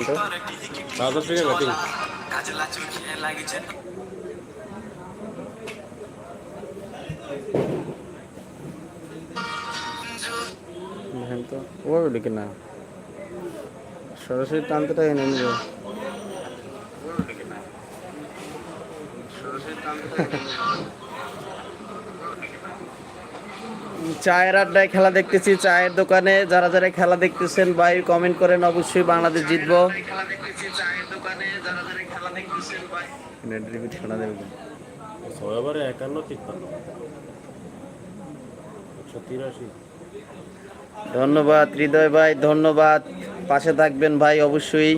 South আফ্রিকার batting তো ওভাবে লিখে সরাসরি টানতেটাই এনে নিল চায়ের আড্ডায় খেলা দেখতেছি চায়ের দোকানে যারা যারা খেলা দেখতেছেন ভাই কমেন্ট করেন অবশ্যই বাংলাদেশ জিতবো। নেট রিপিট শোনা দেবে ছয় ওভারে একান্ন তিপ্পান্ন একশো তিরাশি। ধন্যবাদ হৃদয় ভাই ধন্যবাদ। পাশে থাকবেন ভাই অবশ্যই।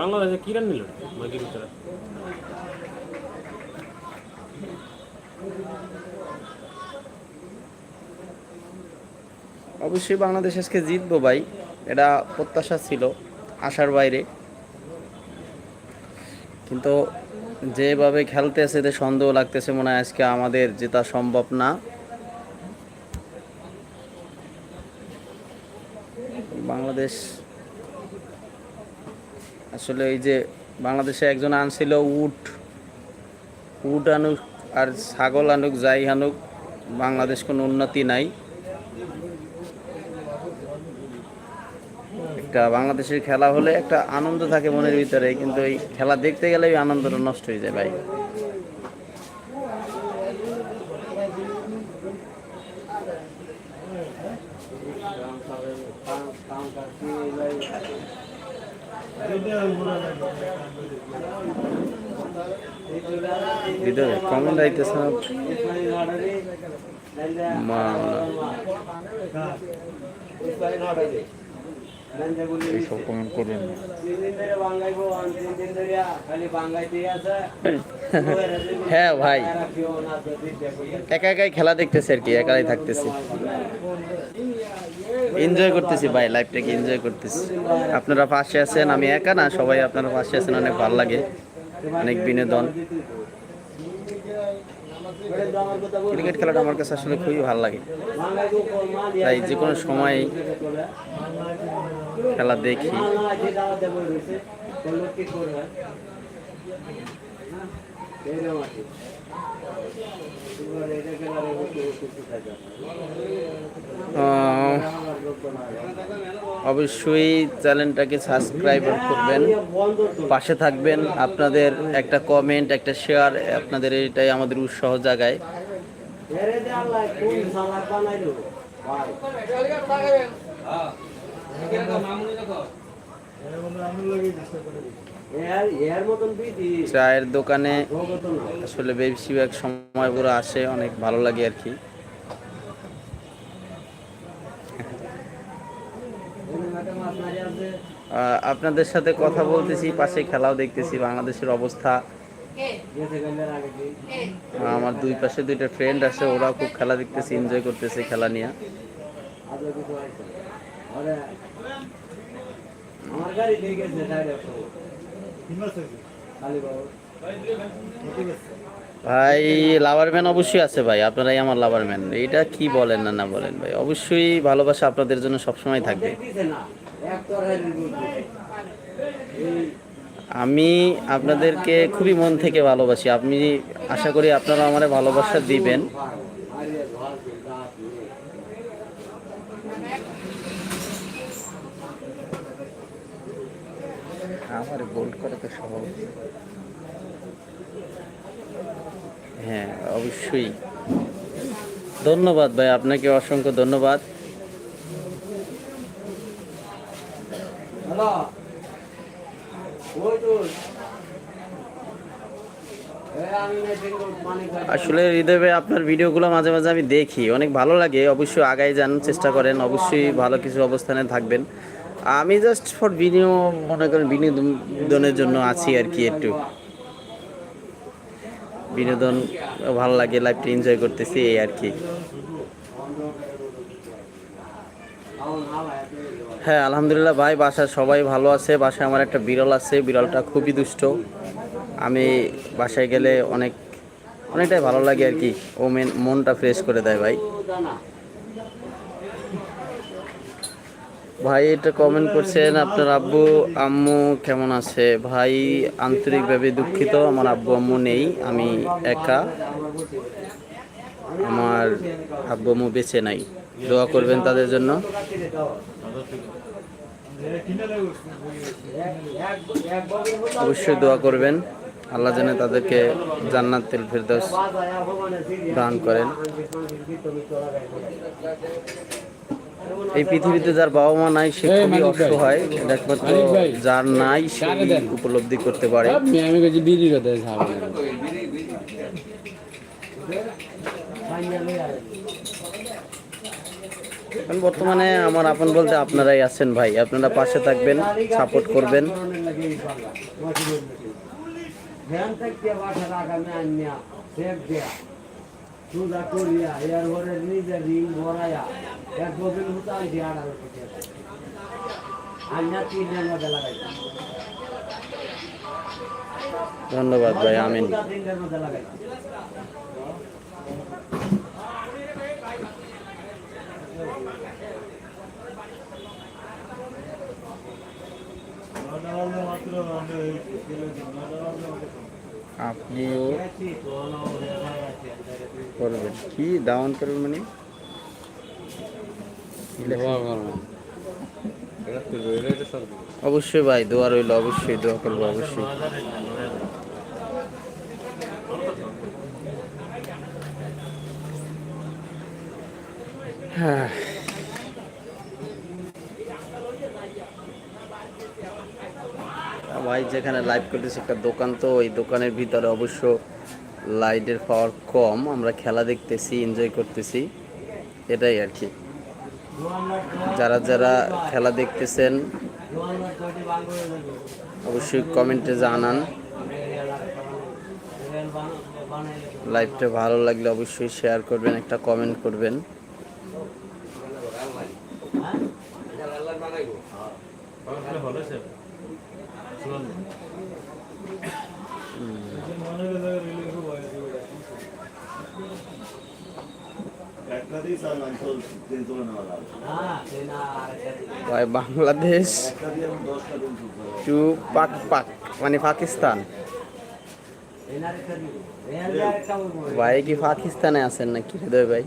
বাংলাদেশে কি রান নিল? অবশ্যই বাংলাদেশ আজকে জিতবো ভাই। এটা প্রত্যাশা ছিল, আশার বাইরে। কিন্তু যেভাবে খেলতেছে এতে সন্দেহ লাগতেছে, মনে হয় আজকে আমাদের জেতা সম্ভব না। বাংলাদেশ আসলে এই যে বাংলাদেশে একজন আনছিল উট উট আনুক আর ছাগল আনুক, যাই আনুক, বাংলাদেশ কোনো উন্নতি নাই। একটা বাংলাদেশের খেলা হলে একটা আনন্দ থাকে মনের ভিতরে, কিন্তু এই খেলা দেখতে গেলে ওই আনন্দটা নষ্ট হয়ে যায় ভাই। হৃদয় কমেন্ট আইতেছে না। মা এইসব কমেন্ট করবেন না। হ্যাঁ ভাই। একা একাই খেলা দেখতেছে আর কি, একাই থাকতেছি। এনজয় করতেছি ভাই লাইফটাকে এনজয় করতেছি। আপনারা পাশে আছেন, আমি একা না, সবাই আপনারা পাশে আছেন, অনেক ভালো লাগে, অনেক বিনোদন। ক্রিকেট খেলাটা আমার কাছে আসলে খুবই ভালো লাগে। তাই যে কোনো সময় খেলা দেখি। অবশ্যই চ্যানেলটাকে সাবস্ক্রাইব করবেন। পাশে থাকবেন, আপনাদের একটা কমেন্ট একটা শেয়ার আপনাদের এটাই আমাদের উৎসাহ জাগায়। চায়ের দোকানে আসলে বেশিরভাগ সময় পুরো আসে অনেক ভালো লাগে আর কি। আপনাদের সাথে কথা বলতেছি পাশে খেলাও দেখতেছি বাংলাদেশের অবস্থা। আমার দুই পাশে দুইটা ফ্রেন্ড আছে ওরাও খুব খেলা দেখতেছে এনজয় করতেছে খেলা নিয়ে। আমার গাড়ি ভাই লাভার ম্যান অবশ্যই আছে ভাই আপনারাই আমার লাভার ম্যান এইটা কি বলেন না না বলেন ভাই। অবশ্যই ভালোবাসা আপনাদের জন্য সবসময় থাকবে। আমি আপনাদেরকে খুবই মন থেকে ভালোবাসি। আপনি আশা করি আপনারা আমার ভালোবাসা দিবেন। আমার গোল্ড করা তো সহজ? হ্যাঁ অবশ্যই। ধন্যবাদ ভাই আপনাকে অসংখ্য ধন্যবাদ। হ্যালো। ওই তো আমি আসলে হৃদয় ভাই আপনার ভিডিওগুলো মাঝে মাঝে আমি দেখি। অনেক ভালো লাগে অবশ্যই আগাই যান চেষ্টা করেন। অবশ্যই ভালো কিছু অবস্থানে থাকবেন। আমি জাস্ট ফর ভিডিও মনে করেন বিনোদনের জন্য আছি আর কি একটু। বিনোদন ভালো লাগে লাইফটা এনজয় করতেছি, এই আর কি। হ্যাঁ আলহামদুলিল্লাহ ভাই, বাসায় সবাই ভালো আছে, বাসায় আমার একটা বিড়াল আছে, বিড়ালটা খুবই দুষ্ট। আমি বাসায় গেলে অনেক, অনেকটাই ভালো লাগে আর কি। ও মেন মনটা ফ্রেশ করে দেয় ভাই। ভাই, এটা কমেন্ট করছেন আপনার আব্বু, আম্মু কেমন আছে? ভাই, আন্তরিকভাবে দুঃখিত, আমার আব্বু আম্মু নেই, আমি একা। আমার আব্বু আম্মু বেঁচে নাই। দোয়া করবেন তাদের জন্য। অবশ্যই দোয়া করবেন। আল্লাহ যেন তাদেরকে জান্নাত তেল ফেরদৌস দান করেন। এই পৃথিবীতে যার বাবা মা নাই সে খুবই অসহায়। একমাত্র যার নাই সে উপলব্ধি করতে পারে। বর্তমানে আমার আপন বলতে আপনারাই আছেন ভাই। আপনারা পাশে থাকবেন সাপোর্ট করবেন। ধ্যান থাকতে বাসা আগামী আনিয়া সেফ দেয়া সুদা করিয়া এর ঘরে নিজের রিং ভরাইয়া এক বছর হতো আনছি আড়াই কোটি আনিয়া তিন মধ্যে লাগাইতাম। ধন্যবাদ ভাই আমিন। লাগাইতাম। আপনিও করবেন। কি? ডাউন করবেন মানে? অবশ্যই ভাই দোয়া রইল অবশ্যই দোয়া করব অবশ্যই। হ্যাঁ। ভাই যেখানে লাইভ করতেছি একটা দোকান তো ওই দোকানের ভিতরে অবশ্য লাইটের পাওয়ার কম। আমরা খেলা দেখতেছি এনজয় করতেছি। এটাই আর কি। যারা যারা খেলা দেখতেছেন অবশ্যই কমেন্টে জানান। লাইভটা ভালো লাগলে অবশ্যই শেয়ার করবেন একটা কমেন্ট করবেন। হলে সে শুনুন একটা দিয়ে স্যার অঞ্চল দিন তুলে নেওয়া লাগবে ভাই বাংলাদেশ একটা দিয়ে এখন দশটা দিন তুলতে হবে টু পাক পাক মানে পাকিস্তান ভাই কি পাকিস্তানে আছেন নাকি হৃদয় ভাই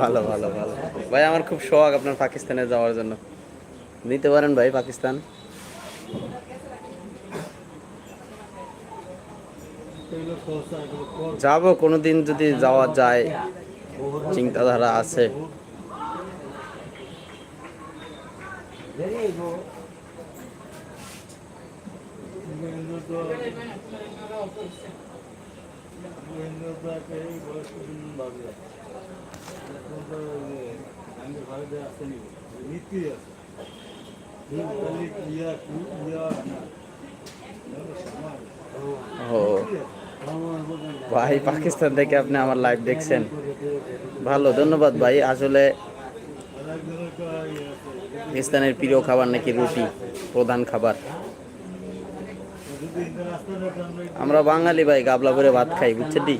ভালো ভালো ভালো। ভাই, আমার খুব শখ আপনার পাকিস্তানে যাওয়ার জন্য। নিতে পারেন ভাই পাকিস্তান। যাব, কোনোদিন যদি যাওয়া যায়। চিন্তাধারা আছে। ও ভাই, পাকিস্তান থেকে আপনি আমার লাইভ দেখছেন। ভালো, ধন্যবাদ ভাই। আসলে পাকিস্তানের প্রিয় খাবার নাকি রুটি, প্রধান খাবার। আমরা বাঙালি ভাই, গাবলা করে ভাত খাই, বুঝছেন দি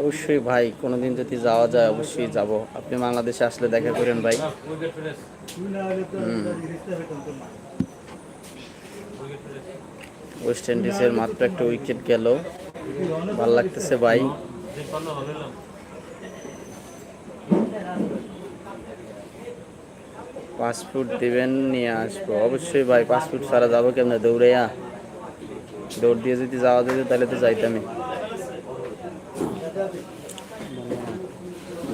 অবশ্যই ভাই, কোনোদিন যদি যাওয়া যায়, অবশ্যই যাব। আপনি বাংলাদেশে আসলে দেখা করেন ভাই। ওয়েস্ট ইন্ডিজের মাত্র একটা উইকেট গেল। ভালো লাগতেছে ভাই। নিলাম পাসপোর্ট দিবেন, নিয়ে আসব। অবশ্যই ভাই পাসপোর্ট ছাড়া যাব কেমনে? দৌড়াইয়া। দৌড় দিয়ে যদি যাওয়া যেত, তাহলে তো যাইতামই।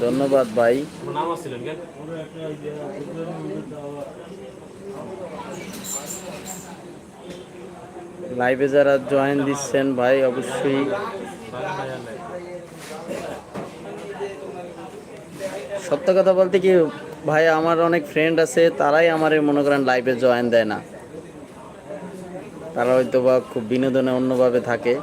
ধন্যবাদ ভাই আমার নাম আসছিলেন কেন লাইভে যারা জয়েন দিচ্ছেন ভাই, অবশ্যই সত্য কথা বলতে কি, ভাই, আমার অনেক ফ্রেন্ড আছে, তারাই আমার মনে করেন লাইভে জয়েন দেয় না। তারা হয়তো বা খুব বিনোদনে অন্যভাবে থাকে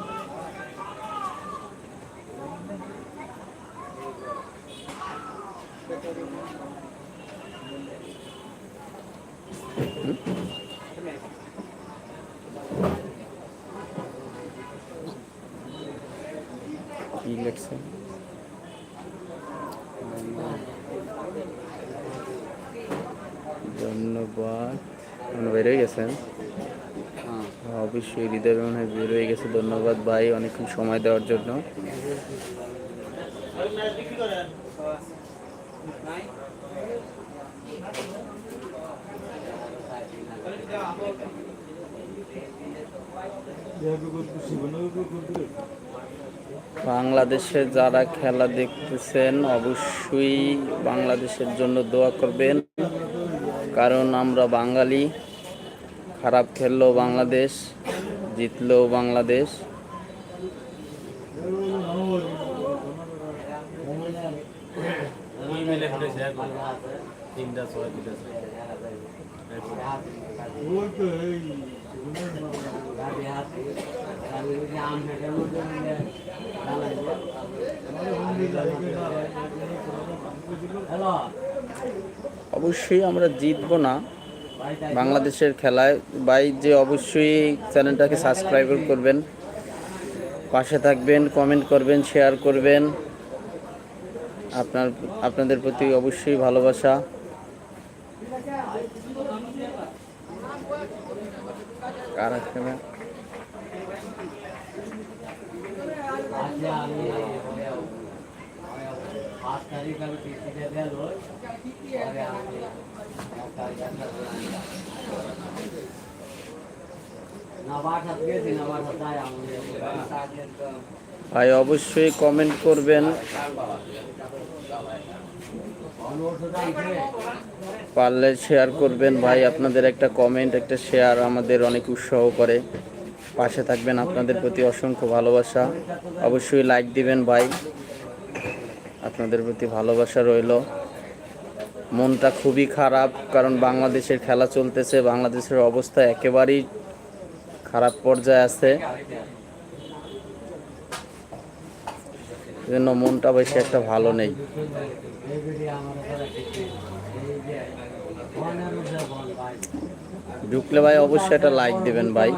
কি লেখছে ধন্যবাদ আপনি বের হয়ে গেছেন হ্যাঁ হ্যাঁ, অবশ্যই হৃদয় মনে হয় বের হয়ে গেছে ধন্যবাদ ভাই অনেকক্ষণ সময় দেওয়ার জন্য। বাংলাদেশে যারা খেলা দেখতেছেন, অবশ্যই বাংলাদেশের জন্য দোয়া করবেন। কারণ আমরা বাঙালি, খারাপ খেললেও বাংলাদেশ। জিতলেও বাংলাদেশ। অবশ্যই আমরা জিতবো না। বাংলাদেশের খেলায় ভাই যে অবশ্যই চ্যানেলটাকে সাবস্ক্রাইব করবেন। পাশে থাকবেন কমেন্ট করবেন শেয়ার করবেন। আপনার, আপনাদের প্রতি অবশ্যই ভালোবাসা। পাঁচ তারিখ আমি কিস্তিতে আমি ভাই অবশ্যই কমেন্ট করবেন। পারলে শেয়ার করবেন। ভাই আপনাদের একটা কমেন্ট একটা শেয়ার আমাদের অনেক উৎসাহ করে। পাশে থাকবেন আপনাদের প্রতি অসংখ্য ভালোবাসা। অবশ্যই লাইক দিবেন ভাই। আপনাদের প্রতি ভালোবাসা রইল। মনটা খুবই খারাপ, কারণ বাংলাদেশের খেলা চলতেছে, বাংলাদেশের অবস্থা একেবারেই খারাপ পর্যায়ে আছে। এজন্য মনটা বেশি একটা ভালো নেই। ঢুকলে ভাই অবশ্যই একটা লাইক দিবেন ভাই।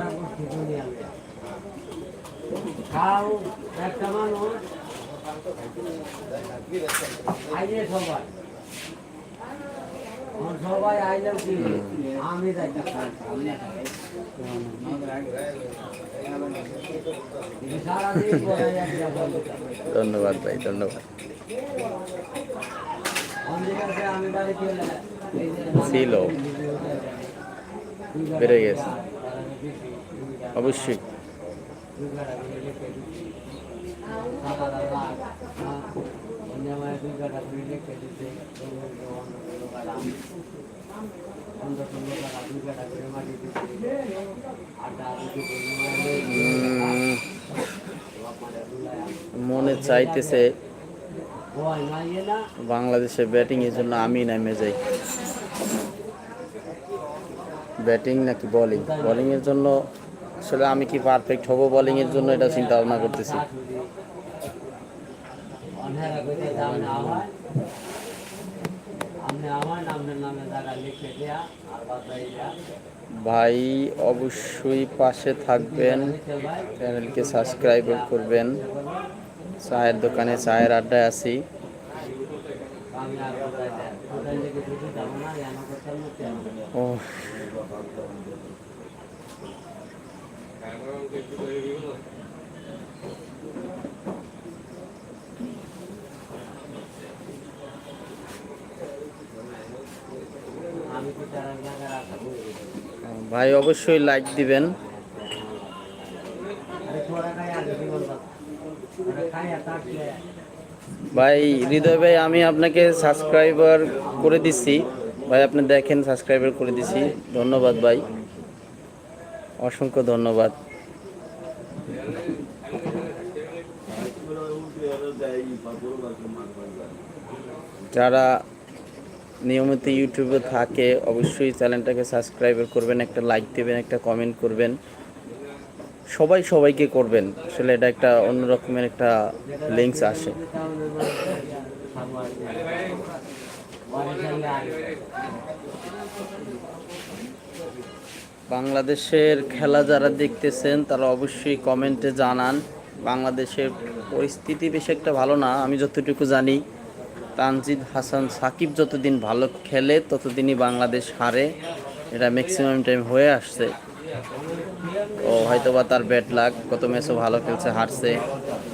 সবাই আইলেও কি আমি। ধন্যবাদ ভাই ধন্যবাদ। যে ছিল। বেড়ে গেছে। অবশ্যই। মনে চাইতেছে বাংলাদেশে ব্যাটিং এর জন্য আমি নামে যাই। ব্যাটিং নাকি বোলিং বোলিং এর জন্য আসলে আমি কি পারফেক্ট হব? বোলিং এর জন্য এটা চিন্তা ভাবনা করতেছি। আপনি আমার নামের নামে জায়গা লিখে দেয়া আর বাদ ভাই অবশ্যই পাশে থাকবেন চ্যানেলকে সাবস্ক্রাইব করবেন। চায়ের দোকানে চায়ের আড্ডায় আছি। আর কোথায় যাই কোথায় লেগে কিছু যাব না এমন কথার মধ্যে ও আমি কি তার জায়গার আশা করি ভাই, অবশ্যই লাইক দিবেন। ভাই, হৃদয় ভাই, আমি আপনাকে সাবস্ক্রাইবার করে দিচ্ছি ভাই, আপনি দেখেন সাবস্ক্রাইবার করে দিছি। ধন্যবাদ ভাই। অসংখ্য ধন্যবাদ। যারা নিয়মিত ইউটিউবে থাকে, অবশ্যই চ্যানেলটাকে সাবস্ক্রাইব করবেন, একটা লাইক দেবেন, একটা কমেন্ট করবেন। সবাই সবাইকে করবেন। আসলে এটা একটা অন্য রকমের একটা লিঙ্কস আসে। বাংলাদেশের খেলা যারা দেখতেছেন, তারা অবশ্যই কমেন্টে জানান। বাংলাদেশের পরিস্থিতি বেশি একটা ভালো না, আমি যতটুকু জানি। তানজিদ হাসান সাকিব যতদিন ভালো খেলে, ততদিনই বাংলাদেশ হারে। এটা ম্যাক্সিমাম টাইম হয়ে আসছে। ও হয়তো বা তার ব্যাট লাগ কত ম্যাচও ভালো খেলছে, হারছে।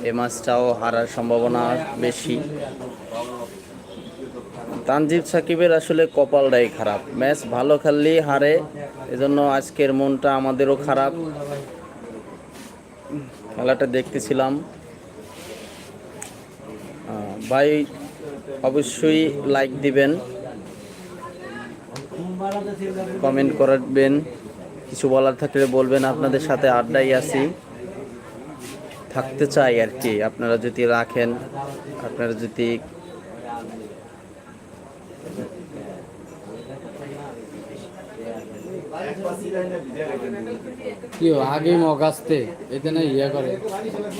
এ ম্যাচটাও হারার সম্ভাবনা বেশি। তানজিদ সাকিবের আসলে কপালটাই খারাপ। ম্যাচ ভালো খেললেই হারে, এজন্য আজকের মনটা আমাদেরও খারাপ। খেলাটা দেখতেছিলাম। ভাই অবশ্যই লাইক দিবেন কমেন্ট করবেন, কিছু বলার থাকলে বলবেন, আপনাদের সাথে আড্ডাই আছি। থাকতে চাই আর কি, আপনারা যদি রাখেন, আপনারা যদি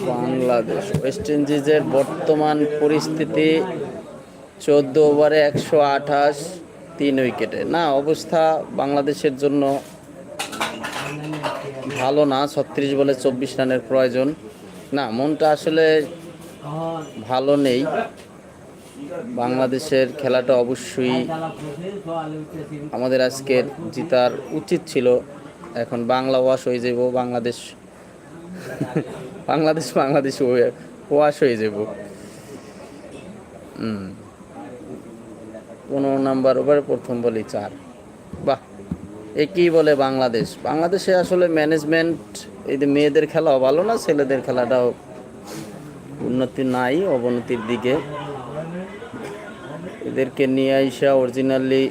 বাংলাদেশ ওয়েস্ট ইন্ডিজের বর্তমান পরিস্থিতি চোদ্দ ওভারে একশো আঠাশ, তিন উইকেটে। না, অবস্থা বাংলাদেশের জন্য ভালো না, ছত্রিশ বলে চব্বিশ রানের প্রয়োজন। না, মনটা আসলে ভালো নেই। বাংলাদেশের খেলাটা অবশ্যই আমাদের আজকের জিতার উচিত ছিল। এখন বাংলা ওয়াশ হয়ে যাব বাংলাদেশ বাংলাদেশ বাংলাদেশ ওয়াশ হয়ে যাব পনেরো নাম্বার ওভারে প্রথম বলি চার। বাহ, একই বলে বাংলাদেশ। বাংলাদেশে আসলে ম্যানেজমেন্ট এই যে মেয়েদের খেলাও ভালো না, ছেলেদের খেলাটাও উন্নতি নাই, অবনতির দিকে। এদেরকে নিয়ে আইসা অরিজিনালি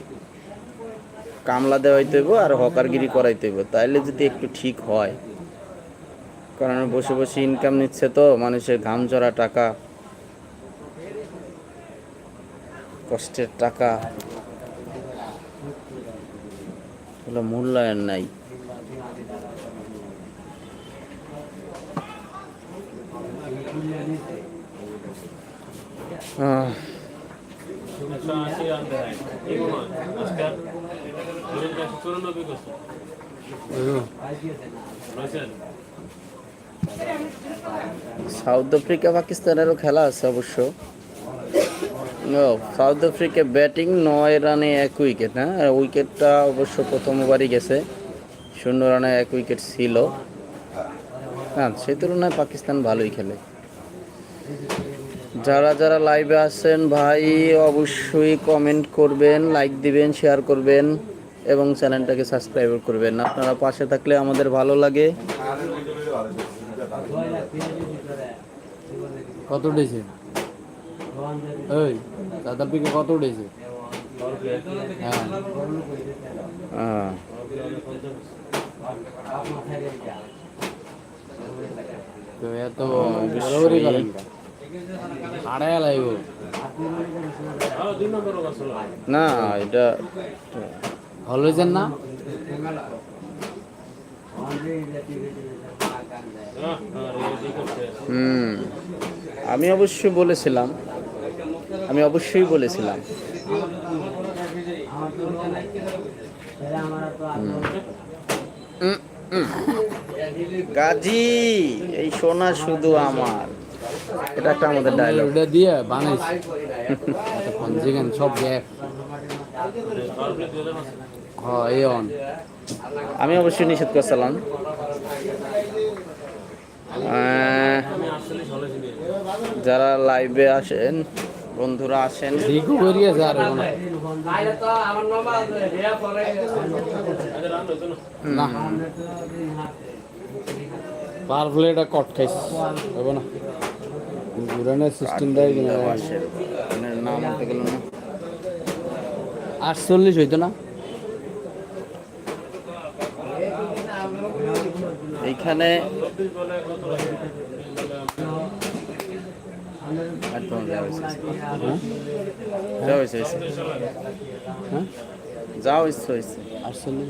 কামলা দেওয়াইতে হইব আর হকারগিরি করাইতে হইব। তাইলে যদি একটু ঠিক হয়, কারণ বসে বসে ইনকাম নিচ্ছে তো, মানুষের ঘাম ঝরা টাকা, কষ্টের টাকা মূল্যায়ন নাই। সাউথ আফ্রিকা পাকিস্তানেরও খেলা আছে অবশ্য। সাউথ আফ্রিকা ব্যাটিং নয় রানে এক উইকেট হ্যাঁ? উইকেটটা অবশ্য প্রথম ওভারই গেছে। শূন্য রানে এক উইকেট ছিল। হ্যাঁ সেই তুলনায় পাকিস্তান ভালোই খেলে। যারা যারা লাইভে আছেন, ভাই, অবশ্যই কমেন্ট করবেন লাইক দিবেন শেয়ার করবেন। এবং চ্যানেলটাকে সাবস্ক্রাইব করবেন। আপনারা পাশে থাকলে আমাদের ভালো লাগে। কত উঠেছে? ওই দাদা পিকে কত উঠেছে? হ্যাঁ। তো এত করেন। আড়াই লাগবে না এটা ভালো হয়েছেন না? রেডি করছে হুম আমি অবশ্যই বলেছিলাম আমি অবশ্যই বলেছিলাম। গাজী এই সোনা শুধু আমার। এটা একটা আমাদের ডায়লগ দিয়ে বানাইছি। সব গ্যাপ আমি অবশ্যই নিষেধ করছিলাম। যারা লাইভে আসেন বন্ধুরা আসেন। পার প্লেটা কট হবে না। ঘুরানোর সিস্টেমটাই নাম বলতে গেল না। আটচল্লিশ হইতো না এইখানে একদম যাওয়া হয়েছে। হয়েছে। হ্যাঁ যাওয়া হয়েছে, হয়েছে। আটচল্লিশ